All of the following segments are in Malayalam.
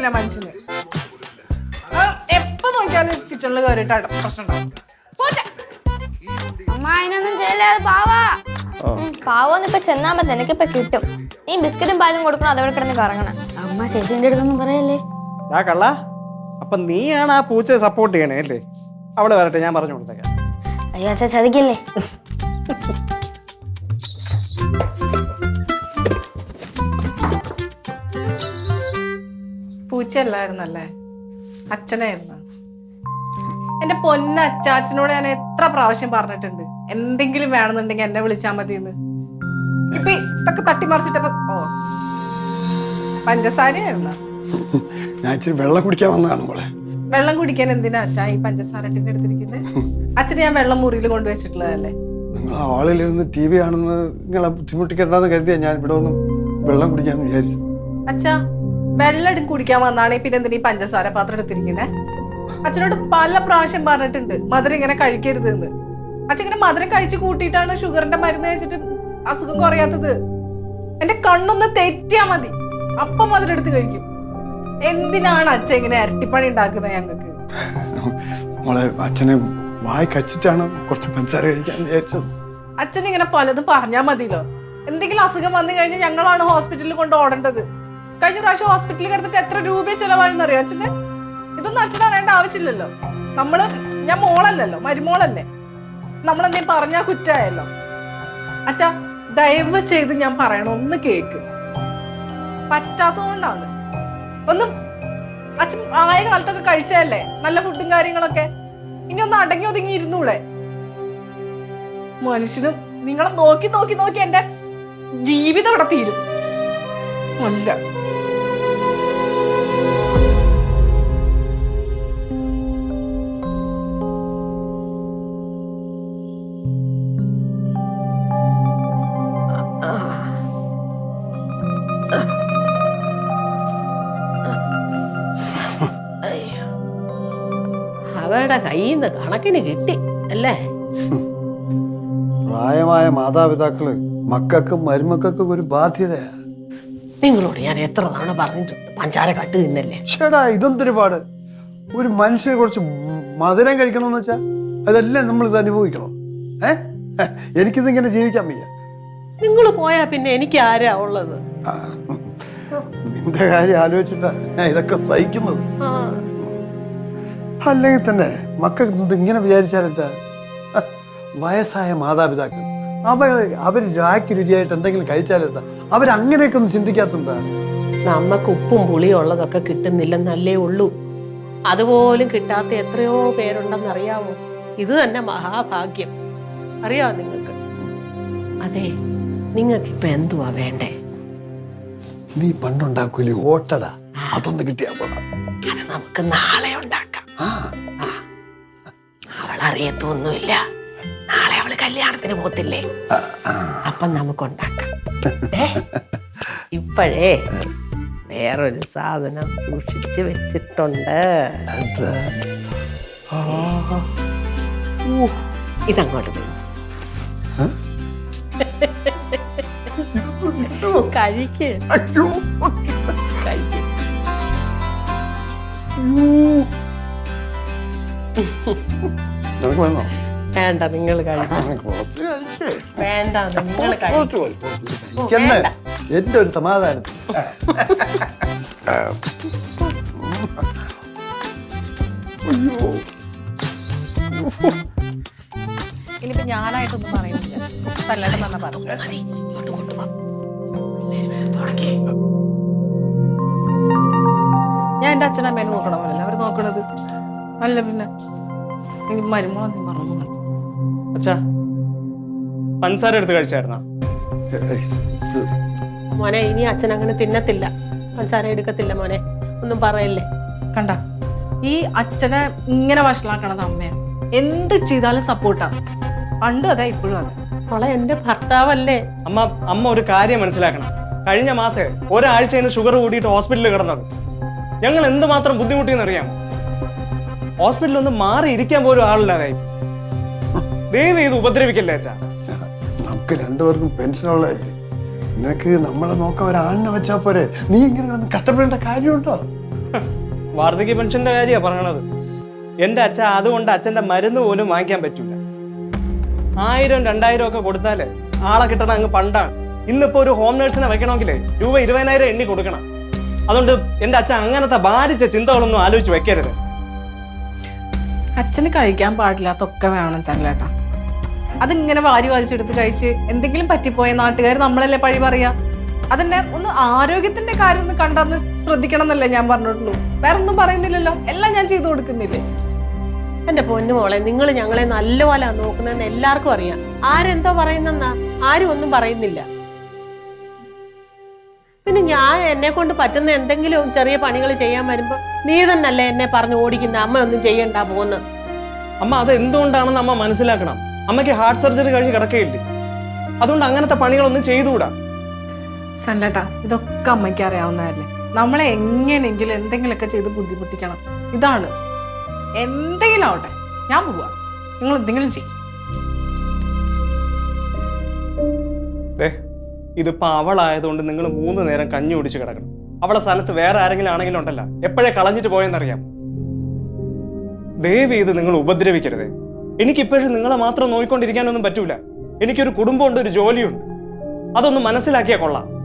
സ്വൈരം തരില്ല മനുഷ്യന് എപ്പോ നോക്കിയാലും കിച്ചണിൽ കയറിയിട്ട് അട- പ്രശ്നം ഉണ്ടാവും അമ്മ അതിനൊന്നും ചെയ്യല്ലേ അത് പാവാ. പാവന്ന് ഇപ്പൊ ചെന്നാ മതി നിനക്കിപ്പൊ കിട്ടും. നീ ബിസ്ക്കറ്റും പാലും കൊടുക്കണം അതവിടെ കിടന്ന് കറങ്ങണം. അമ്മ ചേച്ചിന്റെ അടുത്തൊന്നും പറയല്ലേ? ആ കള്ള അപ്പൊ നീയാണ് ആ പൂച്ചയെ സപ്പോർട്ട് ചെയ്യണേ അല്ലേ? അവൾ വരട്ടെ ഞാൻ പറഞ്ഞു കൊടുത്തേക്കാം. അയ്യോ അച്ഛാ ചതിക്കല്ലേ? പൂച്ചയല്ലായിരുന്നല്ലേ? അച്ഛനായിരുന്നു? എന്റെ പൊന്ന അച്ചാച്ചനോട് ഞാൻ എത്ര പ്രാവശ്യം പറഞ്ഞിട്ടുണ്ട്. എന്തെങ്കിലും വേണമെന്നുണ്ടെങ്കിൽ എന്നെ വിളിച്ചാൽ മതി എന്ന് ഇപ്പൊ ഇതൊക്കെ തട്ടിമറിച്ചിട്ടപ്പോ ഓ. പഞ്ചസാരയായിരുന്നു? ഞാൻ ഇച്ചിരി വെള്ളം കുടിക്കാൻ വന്നതാണ് മോളെ. വെള്ളം കുടിക്കാൻ എന്തിനാ അച്ഛാ ഈ പഞ്ചസാര ടിന്റെ എടുത്തിരിക്കുന്നത് അച്ഛന് ഞാൻ വെള്ളം മുറിയിൽ കൊണ്ടുവച്ചിട്ടുള്ളതല്ലേ? നിങ്ങൾ ആ നിന്ന് ടി വി ആണെന്ന് നിങ്ങളെ ബുദ്ധിമുട്ടിക്കണ്ടെന്ന് കരുതിയാ ഞാൻ ഇവിടെ ഒന്നും വെള്ളം കുടിക്കാൻ വിചാരിച്ചു. അച്ഛാ വെള്ളം കുടിക്കാൻ വന്നാണ് പിന്നെ എന്തിനാ ഈ പഞ്ചസാര പാത്രം എടുത്തിരിക്കുന്നത് അച്ഛനോട് പല പ്രാവശ്യം പറഞ്ഞിട്ടുണ്ട് മധുരം ഇങ്ങനെ കഴിക്കരുത് എന്ന്. അച്ഛൻ ഇങ്ങനെ മധുരം കഴിച്ച് കൂട്ടിയിട്ടാണ് ഷുഗറിന്റെ മരുന്ന് കഴിച്ചിട്ട് അസുഖം കുറയാത്തത്. എന്റെ കണ്ണൊന്ന് തെറ്റിയാ മതി. അപ്പം മധുരം എടുത്ത് കഴിക്കും. എന്തിനാണ് അച്ഛൻ ഇങ്ങനെ ഇരട്ടിപ്പണി ഉണ്ടാക്കുന്നത് ഞങ്ങൾക്ക്? മോളെ അച്ഛനെ വായി കച്ചിട്ടാണ് കുറച്ച് പഞ്ചസാര കഴിക്കാൻ വിചാരിച്ചത്. അച്ഛൻ ഇങ്ങനെ പലതും പറഞ്ഞാൽ മതിയല്ലോ. എന്തെങ്കിലും അസുഖം വന്നു കഴിഞ്ഞാൽ ഞങ്ങളാണ് ഹോസ്പിറ്റലിൽ കൊണ്ട് ഓടേണ്ടത്. കഴിഞ്ഞ പ്രാവശ്യം ഹോസ്പിറ്റലിൽ കിടന്നിട്ട് എത്ര രൂപ ചെലവായെന്ന് അറിയോ അച്ഛന്? ഇതൊന്നും അച്ഛൻ അറിയേണ്ട ആവശ്യമില്ലല്ലോ. നമ്മൾ ഞാൻ മോളല്ലല്ലോ മരുമോളല്ലേ. നമ്മളെന്തേ പറഞ്ഞാൽ കുറ്റായല്ലോ. അച്ഛാ ദയവ് ചെയ്ത് ഞാൻ പറയണം ഒന്ന് കേക്ക്. പറ്റാത്തതുകൊണ്ടാണ്. ഒന്നും അച്ഛൻ ആയ കാലത്തൊക്കെ കഴിച്ചതല്ലേ? നല്ല ഫുഡും കാര്യങ്ങളൊക്കെ. ഇനി ഒന്ന് അടങ്ങി ഒതുങ്ങി ഇരുന്നൂടെ. മനുഷ്യനും നിങ്ങളെ നോക്കി നോക്കി നോക്കി എന്റെ ജീവിതം ഇവിടെ തീരും. അല്ല കയ്യിൽ നിന്ന് കണക്കിന് കിട്ടി അല്ലേ? പ്രായമായ മാതാപിതാക്കൾ മക്കൾക്കും മരുമക്കൾക്കും ഒരു ബാധ്യതയാ. നിങ്ങളോട് ഞാൻ എത്ര തവണ പറഞ്ഞിട്ടുണ്ട് പഞ്ചാര കട്ട് തിന്നല്ലേ? ചേടാ ഇതൊന്തൊരു പാട്? ഒരു മനുഷ്യനെ കുറച്ച് മധുരം കഴിക്കണമെന്ന് വെച്ചാ അതെല്ലാം നമ്മൾ ഇത് അനുഭവിക്കണം. ഏ? എനിക്കിതിങ്ങനെ ജീവിക്കാൻ വയ്യ. നിങ്ങൾ പോയാ പിന്നെ എനിക്ക് ആരാ ഉള്ളത്? നിന്റെ കാര്യം ആലോചിച്ചിട്ടാ ഞാൻ ഇതൊക്കെ സഹിക്കുന്നത്. ആ, അല്ലെങ്കിൽ തന്നെ മക്കൾക്ക് ഇത് ഇങ്ങനെ വിചാരിച്ചാൽ എന്താ? വയസ്സായ മാതാപിതാക്കൾ. അവർ അവർ രാക്കി രുചിയായിട്ട് എന്തെങ്കിലും കഴിച്ചാലെന്താ അവരങ്ങനെയൊക്കെ ഒന്നും ചിന്തിക്കാത്തെന്താ നമ്മക്ക് ഉപ്പും പുളിയും ഉള്ളതൊക്കെ കിട്ടുന്നില്ലെന്നല്ലേ ഉള്ളൂ. അതുപോലും കിട്ടാത്ത എത്രയോ പേരുണ്ടെന്ന് അറിയാമോ ഇത് തന്നെ മഹാഭാഗ്യം. അറിയാമോ നിങ്ങൾക്ക്? അതെ നിങ്ങൾക്ക് ഇപ്പൊ എന്തുവാ വേണ്ടേ? നീ പണ്ടുണ്ടാക്കൂലേ ഓട്ടട. അതൊന്ന് കിട്ടിയാ പോടാ അത് നമുക്ക് നാളെ ഉണ്ടാക്കാം. അവൾ അറിയത്തൊന്നുമില്ല നാളെ അവൾ കല്യാണത്തിന് പോത്തില്ലേ അപ്പം നമുക്ക് ഉണ്ടാക്കാം? ഇപ്പോഴേ വേറൊരു സാധനം സൂക്ഷിച്ച് വെച്ചിട്ടുണ്ട്. ഇതങ്ങോട്ട് പോയി കഴിക്കേ. കഴിക്ക്. നിനക്ക് വേണോ? വേണ്ട നിങ്ങൾ വേണ്ട. എന്റെ ഒരു സമാധാനം. അയ്യോ. ഇനിയിപ്പോ ഞാനായിട്ടൊന്നും പറയുന്നില്ല. തന്നെ പറഞ്ഞു ഞാൻ എന്റെ അച്ഛനമ്മേനെ നോക്കണമല്ലോ അവർ നോക്കണത്. അല്ല പിന്നെ. ഇനി മരുമോളെന്തെങ്കിലും പറഞ്ഞു അച്ഛാ പഞ്ചസാര എടുത്ത് കഴിച്ചായിരുന്നാ? മോനെ ഇനി അച്ഛൻ അങ്ങനെ തിന്നത്തില്ല. പഞ്ചസാര എടുക്കത്തില്ല മോനെ. ഒന്നും പറയല്ലേ? കണ്ട ഈ അച്ഛനെ ഇങ്ങനെ വഷളാക്കണത് അമ്മയാ. എന്ത് ചെയ്താലും സപ്പോർട്ടാ പണ്ടും അതാ ഇപ്പോഴും അതെ. മോളെ എന്റെ ഭർത്താവല്ലേ? അമ്മ അമ്മ ഒരു കാര്യം മനസ്സിലാക്കണം. കഴിഞ്ഞ മാസം ഒരാഴ്ചയാണ് ഷുഗർ കൂടിയിട്ട് ഹോസ്പിറ്റലിൽ കിടന്നത്. ഞങ്ങൾ എന്തുമാത്രം ബുദ്ധിമുട്ടിയെന്ന് അറിയാമോ? ഹോസ്പിറ്റലിൽ ഒന്ന് മാറി ഇരിക്കാൻ പോലും ആളില്ലാതായി ദൈവം ഇത് ഉപദ്രവിക്കല്ലേ അച്ഛാ? നമുക്ക് രണ്ടുപേർക്കും പെൻഷനുള്ളതല്ലേ നിനക്ക് നമ്മളെ നോക്കാൻ ഒരാളിനെ വെച്ചാ പോരെ. നീ ഇങ്ങനെ കിടന്ന് കഷ്ടപ്പെടേണ്ട കാര്യമുണ്ടോ? വാർദ്ധക്യ പെൻഷന്റെ കാര്യമാണ് പറയണത്. എന്റെ അച്ഛൻ അതുകൊണ്ട് അച്ഛന്റെ മരുന്ന് പോലും വാങ്ങിക്കാൻ പറ്റൂല. ആയിരം രണ്ടായിരം ഒക്കെ കൊടുത്താലേ ആളെ കിട്ടണ അങ്ങ് പണ്ടാണ്. ഇന്നിപ്പോ ഒരു ഹോം നേഴ്സിനെ വെക്കണമെങ്കിലേ രൂപ ഇരുപതിനായിരം എണ്ണി കൊടുക്കണം. അതുകൊണ്ട് എന്റെ അച്ഛൻ അങ്ങനത്തെ ബാധിച്ച ചിന്തകളൊന്നും ആലോചിച്ച് വെക്കരുത്. അച്ഛന് കഴിക്കാൻ പാടില്ലാത്തൊക്കെ വേണം ചങ്ങലേട്ടാ. അതിങ്ങനെ വാരി വലിച്ചെടുത്ത് കഴിച്ച് എന്തെങ്കിലും പറ്റിപ്പോയ നാട്ടുകാർ നമ്മളല്ലേ പഴി പറയാ? അതിന്റെ ഒന്ന് ആരോഗ്യത്തിന്റെ കാര്യം ഒന്ന് കണ്ടറിഞ്ഞ് ശ്രദ്ധിക്കണം എന്നല്ലേ ഞാൻ പറഞ്ഞിട്ടുള്ളൂ. വേറെ ഒന്നും പറയുന്നില്ലല്ലോ. എല്ലാം ഞാൻ ചെയ്തു കൊടുക്കുന്നില്ലേ? എന്റെ പൊന്നു മോളെ നിങ്ങൾ ഞങ്ങളെ നല്ലപോലെ നോക്കുന്നതെന്ന് എല്ലാവർക്കും അറിയാം. ആരെന്തോ പറയുന്നെന്നാ ആരും ഒന്നും പറയുന്നില്ല. പിന്നെ ഞാൻ എന്നെ കൊണ്ട് പറ്റുന്ന എന്തെങ്കിലും ചെറിയ പണികൾ ചെയ്യാൻ വരുമ്പോ നീ തന്നല്ലേ എന്നെ പറഞ്ഞ് ഓടിക്കുന്ന അമ്മ ഒന്നും ചെയ്യണ്ട പോന്ന്. അമ്മ അത് എന്തുകൊണ്ടാണെന്ന് അമ്മ മനസ്സിലാക്കണം. അമ്മയ്ക്ക് ഹാർട്ട് സർജറി കഴിഞ്ഞ് കിടക്കയില്ലേ? അതുകൊണ്ട് അങ്ങനത്തെ പണികളൊന്നും ചെയ്തുകൂടാ? സന്നട്ടാ ഇതൊക്കെ അമ്മയ്ക്ക് അറിയാവുന്നതല്ലേ. നമ്മളെ എങ്ങനെയെങ്കിലും എന്തെങ്കിലുമൊക്കെ ചെയ്ത് ബുദ്ധിമുട്ടിക്കണം. ഇതാണ്. എന്തെങ്കിലും ആവട്ടെ ഞാൻ പോവാ. നിങ്ങൾ എന്തെങ്കിലും ചെയ്യും. ഇതിപ്പോ അവളായതുകൊണ്ട് നിങ്ങൾ മൂന്ന് നേരം കഞ്ഞി ഒടിച്ച് കിടക്കണം. അവളെ സ്ഥലത്ത് വേറെ ആരെങ്കിലും ആണെങ്കിലും ഉണ്ടല്ല. എപ്പോഴേ കളഞ്ഞിട്ട് പോയെന്നറിയാം. ദയവ് ഇത് നിങ്ങൾ ഉപദ്രവിക്കരുത്. എനിക്കിപ്പോഴും നിങ്ങളെ മാത്രം നോയിക്കൊണ്ടിരിക്കാനൊന്നും പറ്റൂല. എനിക്കൊരു കുടുംബമുണ്ട് ഒരു ജോലിയുണ്ട്. അതൊന്ന് മനസ്സിലാക്കിയാ കൊള്ളാം.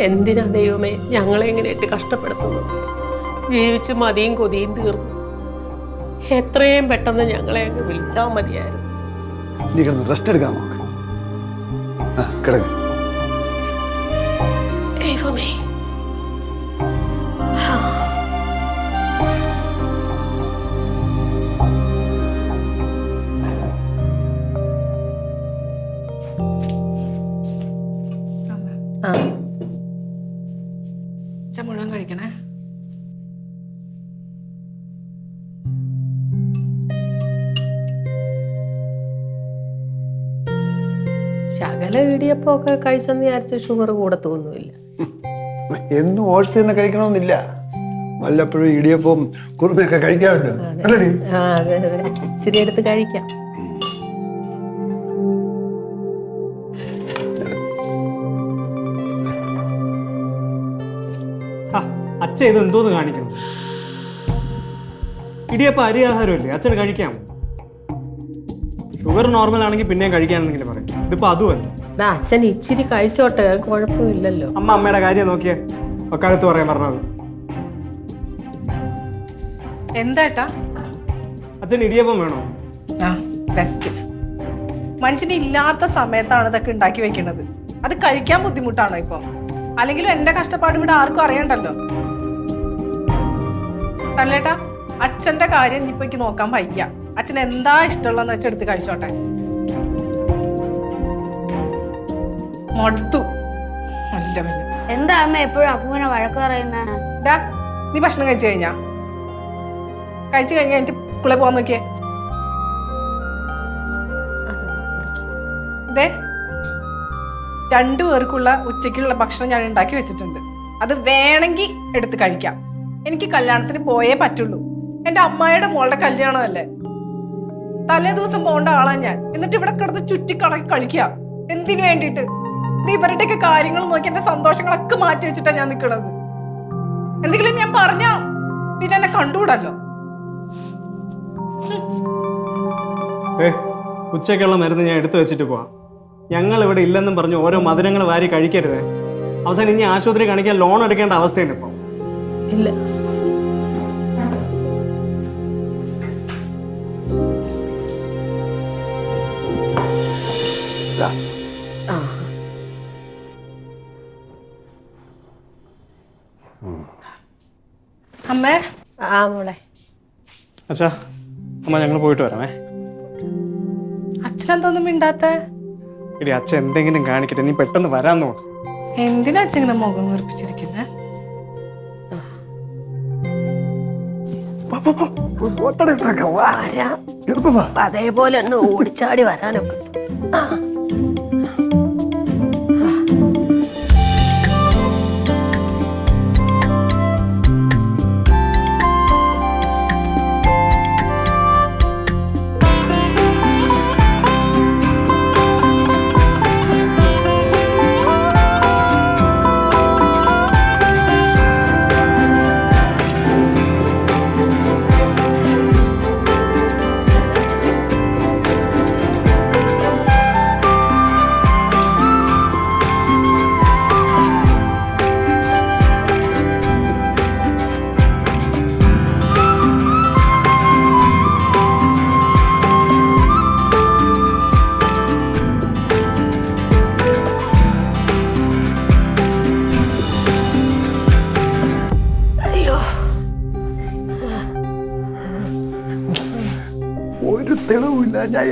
എന്തിനാ ദൈവമേ ഞങ്ങളെ ഇങ്ങനെ ഇട്ട് കഷ്ടപ്പെടുത്തുന്നു ജീവിച്ച് മതിയും കൊതിയും തീർന്നു. എത്രയും പെട്ടെന്ന് ഞങ്ങളെ അങ്ങ് വിളിച്ചാൽ മതിയായിരുന്നു. നീ കിടന്ന് റെസ്റ്റ് എടുക്കാൻ നോക്ക്. ആ കിടക്ക്. ദൈവമേ. ഒക്കെ കഴിച്ചെന്ന് വിചാരിച്ച ഷുഗർ കൂടെ തോന്നുന്നില്ല. എന്നും ഓട്സ് തന്നെ കഴിക്കണമെന്നില്ല. വല്ലപ്പോഴും ഇടിയപ്പം കുറുമയൊക്കെ കഴിക്കാമല്ലോ ഇച്ചിരി എടുത്ത് കഴിക്കാം. ഹാ, അച്ഛൻ ഇത് എന്തോന്ന് കാണിക്കണം ഇടിയപ്പം അരി ആഹാരമല്ലേ? അച്ഛന് കഴിക്കാമോ ഷുഗർ നോർമൽ ആണെങ്കിൽ പിന്നെയും കഴിക്കാനെന്നെങ്കിലും പറയും. ഇതിപ്പോ അതുമല്ല. അച്ഛൻ ഇച്ചിരി കഴിച്ചോട്ടെ കുഴപ്പമില്ലല്ലോ. അമ്മ അമ്മയുടെ കാര്യം നോക്കിയേ. ഒക്കാലത്ത് പറയാൻ പറഞ്ഞത് എന്താട്ടാ അച്ഛൻ ഇടിയപ്പം വേണോ? ആ ബെസ്റ്റ് മനുഷ്യന് ഇല്ലാത്ത സമയത്താണ് ഇതൊക്കെ ഉണ്ടാക്കി വെക്കുന്നത് അത് കഴിക്കാൻ ബുദ്ധിമുട്ടാണോ ഇപ്പം? അല്ലെങ്കിലും എന്റെ കഷ്ടപ്പാട് ഇവിടെ ആർക്കും അറിയണ്ടല്ലോ. സല്ലേട്ടാ അച്ഛന്റെ കാര്യം ഇപ്പൊ എനിക്ക് നോക്കാൻ വയ്യ. അച്ഛൻ എന്താ ഇഷ്ടമുള്ളതെന്ന് വെച്ചാൽ എടുത്ത് കഴിച്ചോട്ടെ. മടുത്തു. നല്ല എന്താ അമ്മ എപ്പോഴും അപ്പൂനെ വഴക്ക് പറയുന്ന? നീ ഭക്ഷണം കഴിച്ചു കഴിഞ്ഞാ? കഴിച്ചു കഴിഞ്ഞാ എനിക്ക് സ്കൂളിൽ പോകാൻ നോക്കിയേ. ദേ രണ്ടു പേർക്കുള്ള ഉച്ചയ്ക്കുള്ള ഭക്ഷണം ഞാൻ ഉണ്ടാക്കി വെച്ചിട്ടുണ്ട്. അത് വേണമെങ്കിൽ എടുത്ത് കഴിക്കാം. എനിക്ക് കല്യാണത്തിന് പോയേ പറ്റുള്ളൂ. എന്റെ അമ്മായിയുടെ മോളുടെ കല്യാണമല്ലേ? തലേ ദിവസം പോകേണ്ട ആളാ ഞാൻ. എന്നിട്ട് ഇവിടെ കിടന്ന് ചുറ്റിക്കണക്കി കഴിക്കാം എന്തിനു വേണ്ടിയിട്ട്? നീ ഇവരുടെയൊക്കെ കാര്യങ്ങൾ നോക്കി എന്റെ സന്തോഷങ്ങളൊക്കെ മാറ്റി വെച്ചിട്ടാ ഞാൻ നിൽക്കുന്നത് എന്തെങ്കിലും ഞാൻ പറഞ്ഞ പിന്നെ എന്നെ കണ്ടുകൂടല്ലോ ഉച്ചക്കുള്ള ഉച്ചയ്ക്കുള്ള മരുന്ന് ഞാൻ എടുത്തു വെച്ചിട്ട് പോവാം. ഞങ്ങൾ ഇവിടെ ഇല്ലെന്നും പറഞ്ഞു ഓരോ മധുരങ്ങൾ വാരി കഴിക്കരുത്. അവസാനം ഇനി ആശുപത്രി കാണിക്കാൻ ലോൺ എടുക്കേണ്ട അവസ്ഥയാണ് ഇപ്പം ഇല്ല. മോളെ. അച്ഛാ അമ്മ ഞങ്ങൾ പോയിട്ട് വരാമേ. അച്ഛനെന്തോന്നും മിണ്ടാത്ത? ഇടി അച്ഛൻ എന്തെങ്കിലും കാണിക്കട്ടെ നീ പെട്ടെന്ന് വരാൻ നോക്ക്. എന്തിനാ അച്ഛൻ ഇങ്ങനെ മുഖം വീർപ്പിച്ചിരിക്കുന്നേ പോ, പോ, പോ. ഓട്ടട ഉണ്ടാക്കാം, വാ. എളുപ്പം വാ. അതേപോലെ ഒന്ന് ഓടിച്ചാടി വരാനൊക്കെ.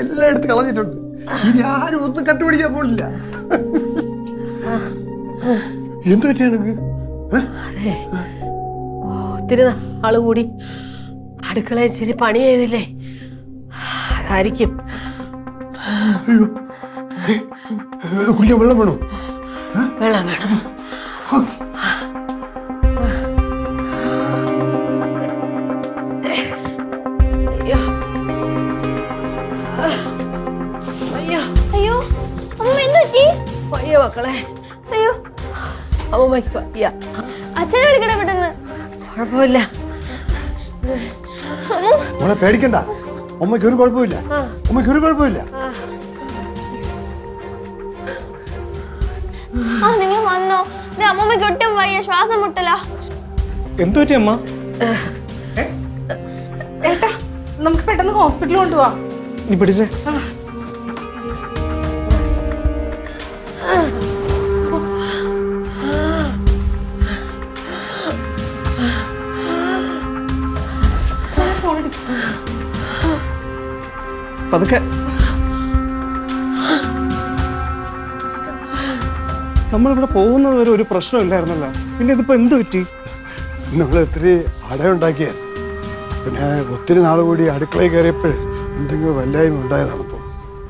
എല്ലാം എടുത്ത് കളഞ്ഞിട്ടുണ്ട്. ഇനി ആരും ഒന്നും കണ്ടുപിടിക്കാൻ പോലില്ല എന്തു പറ്റിയാണ് നിനക്ക്? ഒത്തിരി നാൾ കൂടി അടുക്കളയിൽ ഇച്ചിരി പണി ചെയ്തില്ലേ? അതായിരിക്കും. അയ്യോ. കുടിക്കാൻ വെള്ളം വേണോ? വേണം. വേണം മക്കളെ. അയ്യോ. അമ്മയ്ക്ക് വയ്യ അച്ഛനെ വിളിക്കണേ പെട്ടെന്ന്. കുഴപ്പമില്ല. മോളെ പേടിക്കണ്ട. അമ്മയ്ക്ക് ഒരു കുഴപ്പമില്ല. അമ്മയ്ക്ക് ഒരു കുഴപ്പമില്ല. ആ. നിങ്ങൾ വന്നോ. അമ്മമ്മയ്ക്ക് ഒട്ടും വയ്യ. ശ്വാസം മുട്ടല. എന്തു പറ്റി അമ്മ? ഏട്ടാ നമുക്ക് പെട്ടെന്ന് ഹോസ്പിറ്റലിൽ കൊണ്ടുപോവാം. നീ പിടിച്ചേ. പതുക്കെ. നമ്മളിവിടെ പോകുന്നത് വരെ ഒരു പ്രശ്നം പ്രശ്നമില്ലായിരുന്നല്ലോ. പിന്നെ ഇതിപ്പോ എന്ത് പറ്റി? നമ്മൾ ഒത്തിരി അടയുണ്ടാക്കിയായിരുന്നു പിന്നെ ഒത്തിരി നാൾ കൂടി അടുക്കളയിൽ കയറിയപ്പോഴേ എന്തെങ്കിലും വല്ലായ്മ ഉണ്ടായതാണ്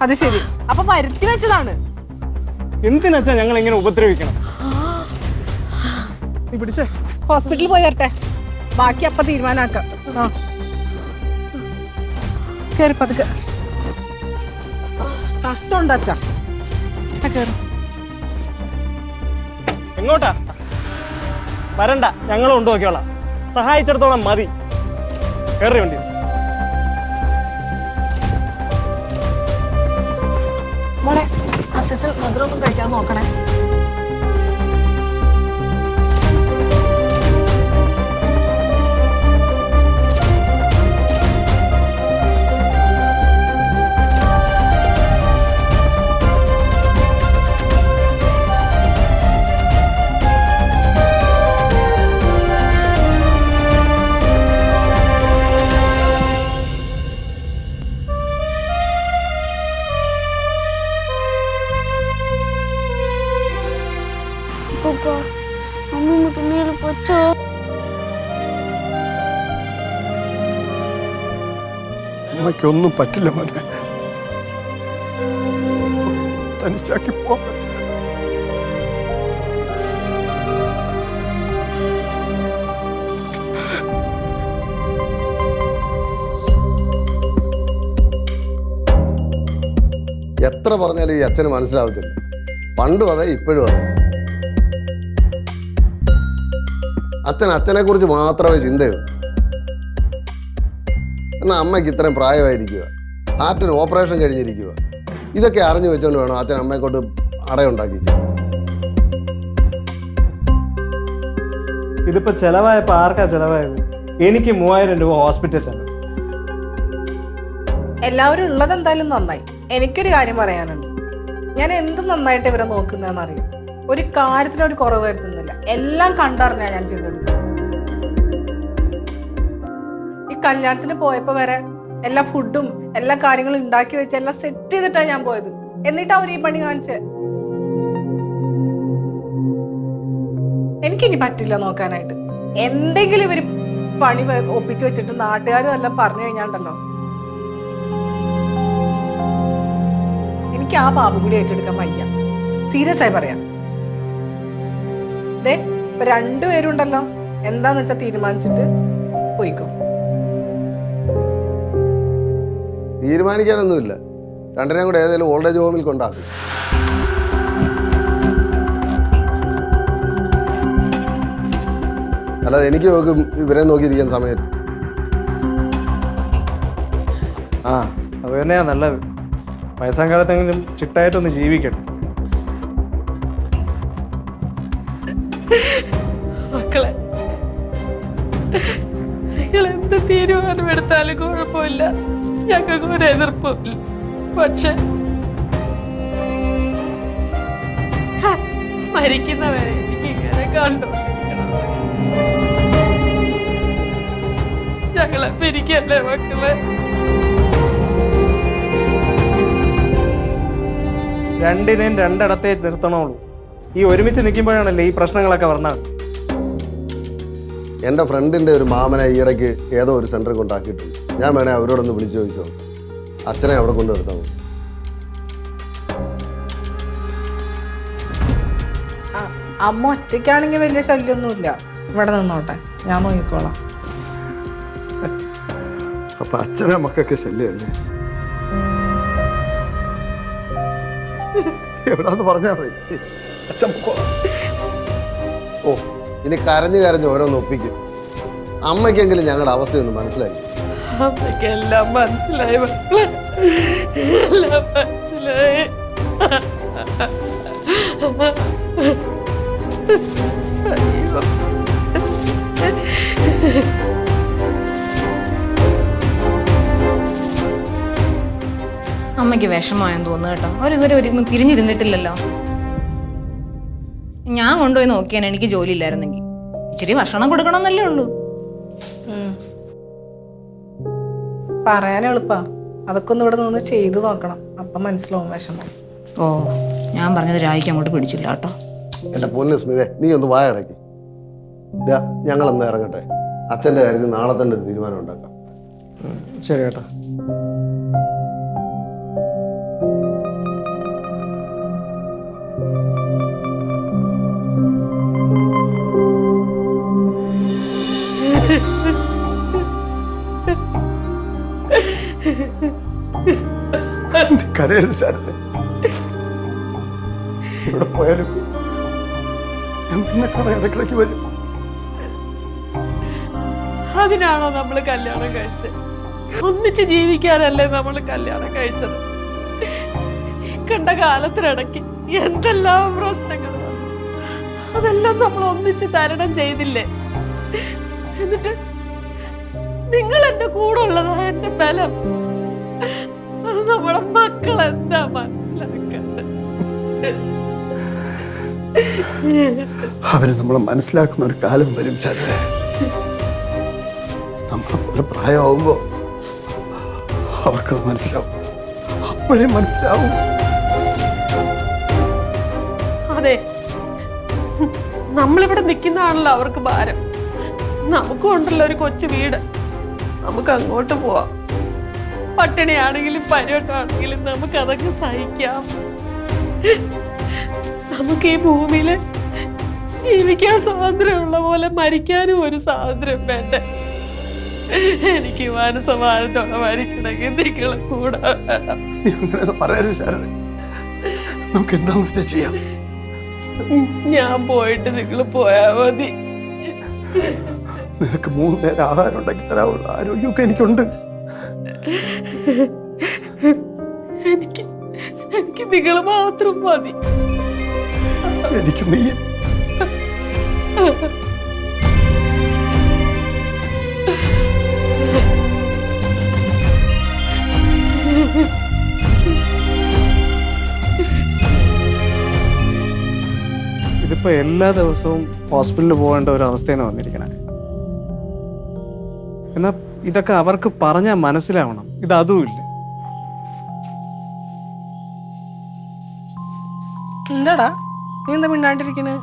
അത് ശരി. അപ്പൊ പരുത്തി വെച്ചതാണ്. എന്തിനാച്ചാ ഞങ്ങൾ ഇങ്ങനെ ഉപദ്രവിക്കണം? നീ പിടിച്ചേ. ഹോസ്പിറ്റലിൽ പോയി വരട്ടെ. ബാക്കി അപ്പൊ തീരുമാനാക്കാം. കേറി പതുക്കെ. കഷ്ടമുണ്ട് അച്ഛാ. എങ്ങോട്ടാ? വരണ്ട ഞങ്ങൾ കൊണ്ടുപോക്കിയോളാം സഹായിച്ചിടത്തോളം മതി. കയറി വണ്ടി. മോളെ അച്ഛൻ മധുരമൊന്നും കഴിക്കാൻ നോക്കണേ. അമ്മയ്ക്കൊന്നും പറ്റില്ല മോനെ. തനിച്ചാക്കി പോകാൻ പറ്റില്ല. എത്ര പറഞ്ഞാലും ഈ അച്ഛന് മനസ്സിലാവത്തില്ല. പണ്ടും അതെ ഇപ്പോഴും അതെ. അച്ഛൻ അച്ഛനെ കുറിച്ച് മാത്രമേ ചിന്തയുള്ളൂ. എന്നാൽ അമ്മയ്ക്ക് ഇത്രയും പ്രായമായിരിക്കുക ഹാർട്ടിന് ഓപ്പറേഷൻ കഴിഞ്ഞിരിക്കുക ഇതൊക്കെ അറിഞ്ഞു വെച്ചുകൊണ്ട് വേണം അച്ഛൻ അമ്മയെ കൊണ്ട് അടയുണ്ടാക്കി ഇതിപ്പോ ചെലവായപ്പോ ആർക്കാ ചെലവായത്? എനിക്ക് മൂവായിരം രൂപ ഹോസ്പിറ്റൽ ചെലവ് എല്ലാവരും ഉള്ളത് എന്തായാലും നന്നായി. എനിക്കൊരു കാര്യം പറയാനുണ്ട്. ഞാൻ എന്ത് നന്നായിട്ട് ഇവരെ നോക്കുന്നതെന്ന് അറിയാം? ഒരു കാര്യത്തിനൊരു ഒരു കുറവ് വരുത്തുന്നില്ല. എല്ലാം കണ്ടറിഞ്ഞാ ഞാൻ ചെയ്തു കൊടുക്കുന്നത്. കല്യാണത്തിന് പോയപ്പോ വരെ എല്ലാ ഫുഡും എല്ലാ കാര്യങ്ങളും ഉണ്ടാക്കി വെച്ച് എല്ലാം സെറ്റ് ചെയ്തിട്ടാണ് ഞാൻ പോയത്. എന്നിട്ട് അവർ ഈ പണി കാണിച്ച്. എനിക്കിനി പറ്റില്ല നോക്കാനായിട്ട്. എന്തെങ്കിലും ഇവർ പണി ഒപ്പിച്ചു വെച്ചിട്ട് നാട്ടുകാരും എല്ലാം പറഞ്ഞു കഴിഞ്ഞാണ്ടല്ലോ. എനിക്ക് ആ പാപം കൂടി ഏറ്റെടുക്കാൻ വയ്യ. സീരിയസ് ആയി പറയാം. ദേ ഇപ്പൊ രണ്ടുപേരുണ്ടല്ലോ. എന്താന്ന് വെച്ചാ തീരുമാനിച്ചിട്ട് പോയിക്കോ. തീരുമാനിക്കാനൊന്നുമില്ല. രണ്ടിനെയും കൂടെ ഏതെങ്കിലും ഓൾഡ് ഹോമിൽ കൊണ്ടാക്കും. അല്ലാതെ എനിക്ക് നോക്കും ഇവരെ നോക്കിയിരിക്കാൻ സമയം. ആ അത് തന്നെയാ നല്ലത്. വയസ്സാം കാലത്തെങ്കിലും ചിട്ടായിട്ടൊന്ന് ജീവിക്കട്ടെ. മക്കളെ നിങ്ങൾ എന്ത് തീരുമാനമെടുത്താലും കുഴപ്പമില്ല. ഞങ്ങൾക്ക് ഒരു എതിർപ്പില്ല പക്ഷെ മരിക്കുന്നവരെ എനിക്ക് ഇങ്ങനെ കണ്ടു. ഞങ്ങളെ പിരിക്കല്ലേ മക്കളെ? രണ്ടിനെയും രണ്ടിടത്തെ നിർത്തണുള്ളൂ ഈ ഒരുമിച്ച് നിൽക്കുമ്പോഴാണല്ലേ ഈ പ്രശ്നങ്ങളൊക്കെ വന്നത്. എന്റെ ഫ്രണ്ടിന്റെ ഒരു മാമനെ ഈയിടയ്ക്ക് ഏതോ ഒരു സെന്ററിൽ കൊണ്ടാക്കിയിട്ടുണ്ട്. ഞാൻ വേണേ അവരോടൊന്ന് വിളിച്ചു ചോദിച്ചോ. അച്ഛനെ അവിടെ കൊണ്ടു നിർത്താമോ? ആ, അമ്മ ഒറ്റയ്ക്കാണെങ്കിൽ വലിയ ശല്യമൊന്നുമില്ല ഇവിടെ നിന്നോട്ടെ ഞാൻ നോക്കിക്കോളാം. അപ്പൊ അച്ഛനെ മക്കൊക്കെ ശല്യമല്ലേ എവിടാന്ന് പറഞ്ഞാൽ മതി. അച്ഛൻ ഓ ഇനി കരഞ്ഞു കരഞ്ഞ് ഓരോന്ന് ഒപ്പിക്കും. അമ്മയ്ക്കെങ്കിലും ഞങ്ങളുടെ അവസ്ഥയൊന്ന് മനസ്സിലായി അമ്മയ്ക്ക് എല്ലാം മനസ്സിലായി എല്ലാം മനസ്സിലായി. അമ്മയ്ക്ക് വിഷമമായെന്ന് തോന്നുന്നു കേട്ടോ. അവരിതുവരെ ഒരു പിരിഞ്ഞിരുന്നിട്ടില്ലല്ലോ. ഞാൻ കൊണ്ടുപോയി നോക്കിയാൽ എനിക്ക് ജോലി ഇല്ലായിരുന്നെങ്കിൽ. ഇച്ചിരി ഭക്ഷണം കൊടുക്കണമെന്നല്ലേ ഉള്ളൂ. പറയാൻ എളുപ്പാ. അതൊക്കെ ഒന്ന് ഇവിടെ നിന്ന് ചെയ്തു നോക്കണം. അപ്പം മനസ്സിലാവും വിഷമം. ഓ ഞാൻ പറഞ്ഞത് രായിക്ക് അങ്ങോട്ട് പിടിച്ചില്ല കേട്ടോ. എന്റെ പൊന്നു സ്മിതേ നീ ഒന്ന് വായടക്കി ഞങ്ങൾ ഒന്ന് ഇറങ്ങട്ടെ. അച്ഛന്റെ കാര്യത്തിൽ നാളെ തന്നെ ഒരു തീരുമാനം ഉണ്ടാക്കാം. ശരി കേട്ടോ കരയരുത് ശാരദ ഇവിടെ പോയാലും ഞാൻ പിന്നെ കുറെ ഇടയ്ക്കിടയ്ക്ക് വരും. അതിനാണോ നമ്മൾ കല്യാണം കഴിച്ചത്? ഒന്നിച്ച് ജീവിക്കാനല്ലേ നമ്മൾ കല്യാണം കഴിച്ചത്? കണ്ട കാലത്തിനിടയ്ക്ക് എന്തെല്ലാം പ്രശ്നങ്ങൾ അതെല്ലാം നമ്മൾ ഒന്നിച്ച് തരണം ചെയ്തില്ലേ? എന്നിട്ട് നിങ്ങൾ എന്റെ കൂടെ ഉള്ളതാ എന്റെ ബലം. അത് നമ്മുടെ മക്കൾ എന്താ മനസ്സിലാക്കുന്നത് അവർ നമ്മളെ മനസ്സിലാക്കുന്ന ഒരു കാലം വരും ശാരദ നമ്മളെ പോലെ പ്രായമാവുമ്പോ അവർക്കത് മനസ്സിലാവും. അപ്പോഴേ മനസ്സിലാവും. അതെ. നമ്മളിവിടെ നിൽക്കുന്നതാണല്ലോ അവർക്ക് ഭാരം. നമുക്കും ഉണ്ടല്ലോ ഒരു കൊച്ചു വീട്. നമുക്ക് അങ്ങോട്ട് പോവാം. പട്ടിണിയാണെങ്കിലും പരിവട്ടാണെങ്കിലും നമുക്ക് അതൊക്കെ സഹിക്കാം. നമുക്ക് ഈ ഭൂമിയിൽ ജീവിക്കാൻ സ്വാതന്ത്ര്യമുള്ള പോലെ മരിക്കാനും ഒരു സ്വാതന്ത്ര്യം വേണ്ട? എനിക്ക് മാനസമാനത്തോടെ മരിക്കണമെങ്കിൽ നിങ്ങളെ കൂടെ. വേണം നീ അങ്ങനെ പറയരുത് ശാരദ നമുക്ക് എന്താ വെച്ചാൽ ചെയ്യാം? ഞാൻ പോയിട്ട് നിങ്ങൾ പോയാ മതി. നിനക്ക് മൂന്ന് നേരം ആഹാരം ഉണ്ടാക്കി തരാനുള്ള ആരോഗ്യമൊക്കെ എനിക്കുണ്ട്. എനിക്ക് എനിക്ക് നിങ്ങൾ മാത്രം മതി. എനിക്ക് നീ. ഇതിപ്പോ എല്ലാ ദിവസവും ഹോസ്പിറ്റലിൽ പോകേണ്ട ഒരു അവസ്ഥയാണ് വന്നിരിക്കണേ എന്നാ ഇതൊക്കെ അവർക്ക് പറഞ്ഞാൽ മനസ്സിലാവണം. ഇത് അതുമില്ല എന്താടാ? നീ എന്താ മിണ്ടാണ്ടിരിക്കണ്?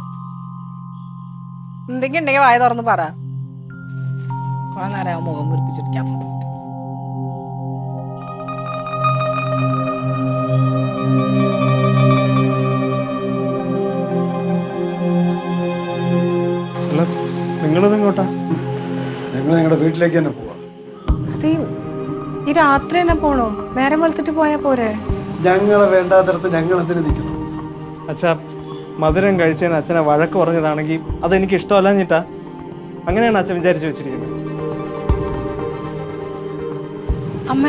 എന്തെങ്കിലും ഉണ്ടെങ്കിൽ വായ തുറന്ന് പറ. കുറെ നേരം മുഖം മുറിപ്പിച്ചിരിക്കാം അല്ല നിങ്ങളിത് ഇങ്ങോട്ടാ ഞങ്ങൾ ഞങ്ങളുടെ വീട്ടിലേക്ക് തന്നെ പോവാം. ഈ രാത്രി തന്നെ പോണോ? നേരം വെളുത്തിട്ട് പോയാ പോരെ? ഞങ്ങളെ വേണ്ടാത്തടത്ത് ഞങ്ങൾ എന്തിനു നിൽക്കുന്നു? അച്ഛാ മധുരം കഴിച്ചതിന് അച്ഛനെ വഴക്ക് പറഞ്ഞതാണെങ്കിൽ അതെനിക്ക് ഇഷ്ടമല്ലാഞ്ഞിട്ടാ അങ്ങനെയാണ് അച്ഛൻ വിചാരിച്ചു വെച്ചിരിക്കുന്നത്. അമ്മ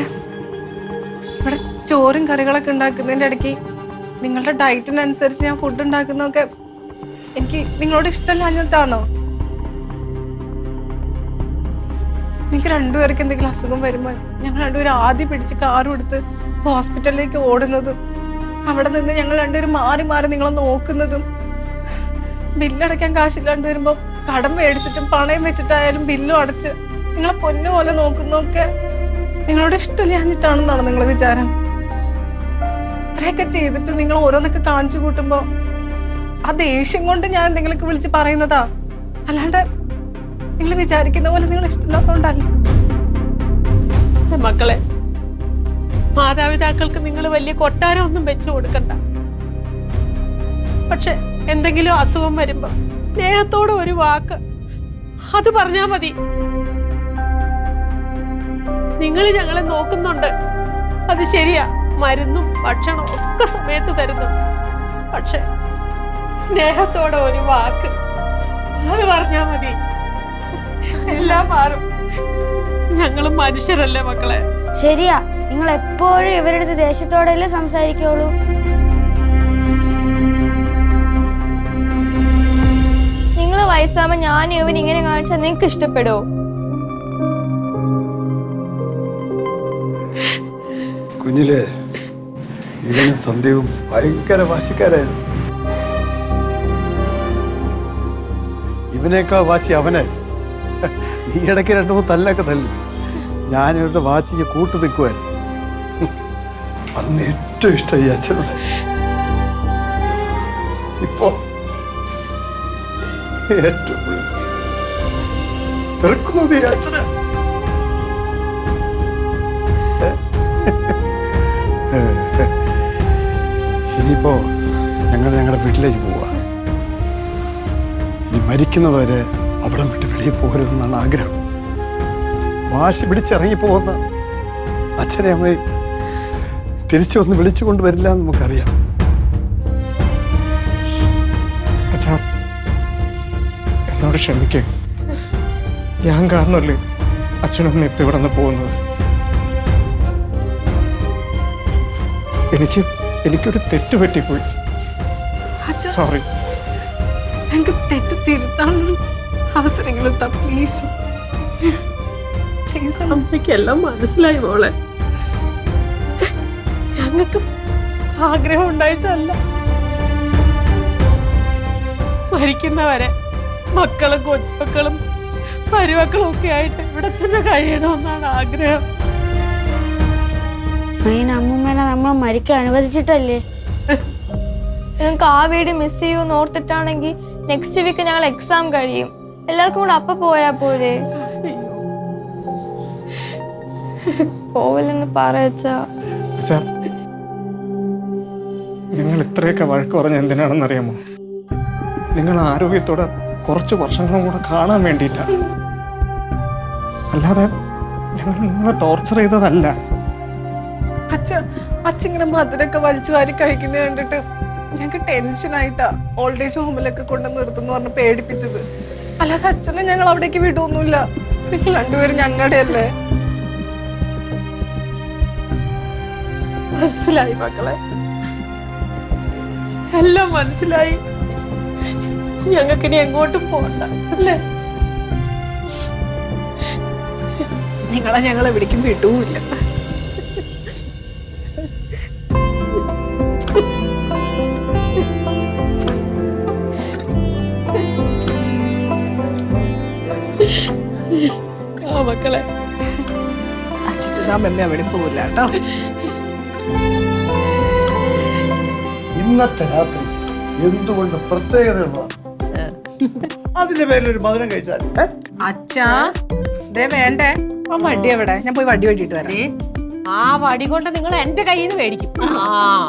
ഇവിടെ ചോറും കറികളൊക്കെ ഉണ്ടാക്കുന്നതിന്റെ ഇടയ്ക്ക് നിങ്ങളുടെ ഡയറ്റിനനുസരിച്ച് ഞാൻ ഫുഡ് ഉണ്ടാക്കുന്നതൊക്കെ എനിക്ക് നിങ്ങളോട് ഇഷ്ടമല്ലാഞ്ഞിട്ടാണോ? നിങ്ങൾക്ക് രണ്ടുപേർക്ക് എന്തെങ്കിലും അസുഖം വരുമ്പോൾ ഞങ്ങൾ രണ്ടുപേരും ആദ്യം പിടിച്ച് കാറും എടുത്ത് ഹോസ്പിറ്റലിലേക്ക് ഓടുന്നതും അവിടെ നിന്ന് ഞങ്ങൾ രണ്ടുപേരും മാറി മാറി നിങ്ങളെ നോക്കുന്നതും ബില്ലടയ്ക്കാൻ കാശില്ലാണ്ട് വരുമ്പോൾ കടം മേടിച്ചിട്ടും പണയം വെച്ചിട്ടായാലും ബില്ലും അടച്ച് നിങ്ങളെ പൊന്നു പോലെ നോക്കുന്നതൊക്കെ നിങ്ങളോട് ഇഷ്ടമില്ലാഞ്ഞിട്ടാണെന്നാണ് നിങ്ങളെ വിചാരം. ഇത്രയൊക്കെ ചെയ്തിട്ട് നിങ്ങൾ ഓരോന്നൊക്കെ കാണിച്ചു കൂട്ടുമ്പോൾ ആ ദേഷ്യം കൊണ്ട് ഞാൻ നിങ്ങൾക്ക് വിളിച്ച് പറയുന്നതാ. അല്ലാണ്ട് നിങ്ങൾ വിചാരിക്കുന്ന പോലെ നിങ്ങൾ ഇഷ്ടമില്ലാത്തോണ്ടല്ല മക്കളെ മാതാപിതാക്കൾക്ക് നിങ്ങൾ വലിയ കൊട്ടാരം ഒന്നും വെച്ചു കൊടുക്കണ്ട. പക്ഷെ എന്തെങ്കിലും അസുഖം വരുമ്പോ സ്നേഹത്തോടെ ഒരു വാക്ക് അത് പറഞ്ഞാ മതി. നിങ്ങൾ ഞങ്ങളെ നോക്കുന്നുണ്ട്. അത് ശരിയാ. മരുന്നും ഭക്ഷണവും ഒക്കെ സമയത്ത് തരുന്നുണ്ട്. പക്ഷെ സ്നേഹത്തോടെ ഒരു വാക്ക് അത് പറഞ്ഞാ മതി. എല്ലാം മാറും. ഞങ്ങൾ മനുഷ്യരല്ലേ മക്കളെ? ശരിയാ. നിങ്ങൾ എപ്പോഴും ഇവരുടെ അടുത്ത് ദേഷ്യത്തോടെയല്ലേ സംസാരിക്കുള്ളൂ. നിങ്ങൾ വയസ്സാകുമ്പോ ഞാൻ ഇവൻ ഇങ്ങനെ കാണിച്ചാൽ നിങ്ങൾക്ക് ഇഷ്ടപ്പെടുമോ കുഞ്ഞിലെ ഇവനും സന്ധ്യവും ഭയങ്കര വാശിക്കാരായിരുന്നു ഇവനേക്കാൾ വാശി അവനായിരുന്നു നീ ഇടയ്ക്ക് രണ്ടു മൂന്ന് തല്ലൊക്കെ തല്ലു. ഞാൻ ഇവരുടെ വാച്ചിക്ക് കൂട്ടു നിൽക്കുമായിരുന്നു അന്ന് ഏറ്റവും ഇഷ്ടം ഈ അച്ഛനോട്. ഇപ്പോ ഏറ്റവും ഇനിയിപ്പോ ഞങ്ങൾ ഞങ്ങളുടെ വീട്ടിലേക്ക് പോവുക ഇനി മരിക്കുന്നവരെ അവിടം വിട്ട് വെളിയിൽ പോകരുതെന്നാണ് ആഗ്രഹം. വാശി പിടിച്ചിറങ്ങി പോകുന്ന അച്ഛനെ അമ്മയെ തിരിച്ചു വന്ന് വിളിച്ചു കൊണ്ടുവരില്ല എന്ന് നമുക്കറിയാം. അച്ഛാ എന്നോട് ക്ഷമിക്കേ. ഞാൻ കാരണമല്ലേ അച്ഛനമ്മ ഇപ്പം ഇവിടെ നിന്ന് പോകുന്നത്? എനിക്ക് എനിക്കൊരു തെറ്റ് പറ്റിപ്പോയി. അച്ഛാ സോറി എനിക്ക് തെറ്റ് തിരുത്താനുള്ള അവസരങ്ങൾ താ പ്ലീസ് പ്ലീസ് അമ്മയ്ക്കെല്ലാം മനസ്സിലായി മോളെ. ഞങ്ങൾക്ക് ആഗ്രഹം ഉണ്ടായിട്ടല്ല. മരിക്കുന്നവരെ മക്കളും കൊച്ചുമക്കളും മരുമക്കളും ഒക്കെ ആയിട്ട് ഇവിടെ തന്നെ കഴിയണമെന്നാണ് ആഗ്രഹം. അതിന് അമ്മൂമ്മേനെ നമ്മൾ മരിക്കാൻ അനുവദിച്ചിട്ടല്ലേ? നിങ്ങൾക്ക് ആ വീട് മിസ് ചെയ്യുമെന്ന് ഓർത്തിട്ടാണെങ്കിൽ നെക്സ്റ്റ് വീക്ക് ഞങ്ങൾ എക്സാം കഴിയും. എല്ലാവർക്കും കൂടെ അപ്പ പോയാ പോരെ? പോവില്ലെന്ന് പറയച്ചാ നിങ്ങൾ ഇത്രയൊക്കെ വഴക്ക് പറഞ്ഞ എന്തിനാണെന്ന് അറിയാമോ? നിങ്ങൾ ആരോഗ്യത്തോടെ കുറച്ച് വർഷങ്ങളും കൂടെ കാണാൻ വേണ്ടിയിട്ടാണ് അല്ലാതെ ഞങ്ങൾ നിങ്ങളെ ടോർച്ചർ ചെയ്തതല്ല. അച്ഛ ഇങ്ങനെ മധുരൊക്കെ വലിച്ചു വാരി കഴിക്കുന്നത് കണ്ടിട്ട് ഞങ്ങൾക്ക് ടെൻഷനായിട്ടാ ഓൾഡ് ഏജ് ഹോമിലൊക്കെ കൊണ്ടുവന്ന് നിർത്തുന്നു പറഞ്ഞ് പേടിപ്പിച്ചത്. അല്ലാതെ അച്ഛനെ ഞങ്ങൾ അവിടേക്ക് വിടുവൊന്നുമില്ല നിങ്ങൾ രണ്ടുപേരും ഞങ്ങളുടെ അല്ലേ മനസ്സിലായി മക്കളെ? എല്ലാം മനസ്സിലായി. ഞങ്ങൾക്ക് ഇനി എങ്ങോട്ടും പോകണ്ട അല്ലേ? നിങ്ങളെ ഞങ്ങൾ എവിടേക്കും വിടുവില്ല മക്കളെ. അച്ഛനും അമ്മ അവിടെ പോവില്ല കേട്ടോ. ഇന്നത്തെ രാത്രി എന്തുകൊണ്ട് പ്രത്യേകതയുള്ളതാണ് അതിന്റെ പേരിൽ ഒരു മധുരം കഴിച്ചാൽ അച്ഛാ ദേ വേണ്ടേ? ആ വടി എവിടെ? ഞാൻ പോയി വടി വടിയിട്ട് വരാം. ആ വടി കൊണ്ട് നിങ്ങൾ എന്റെ കയ്യിൽ നിന്ന് മേടിക്കും. ആ.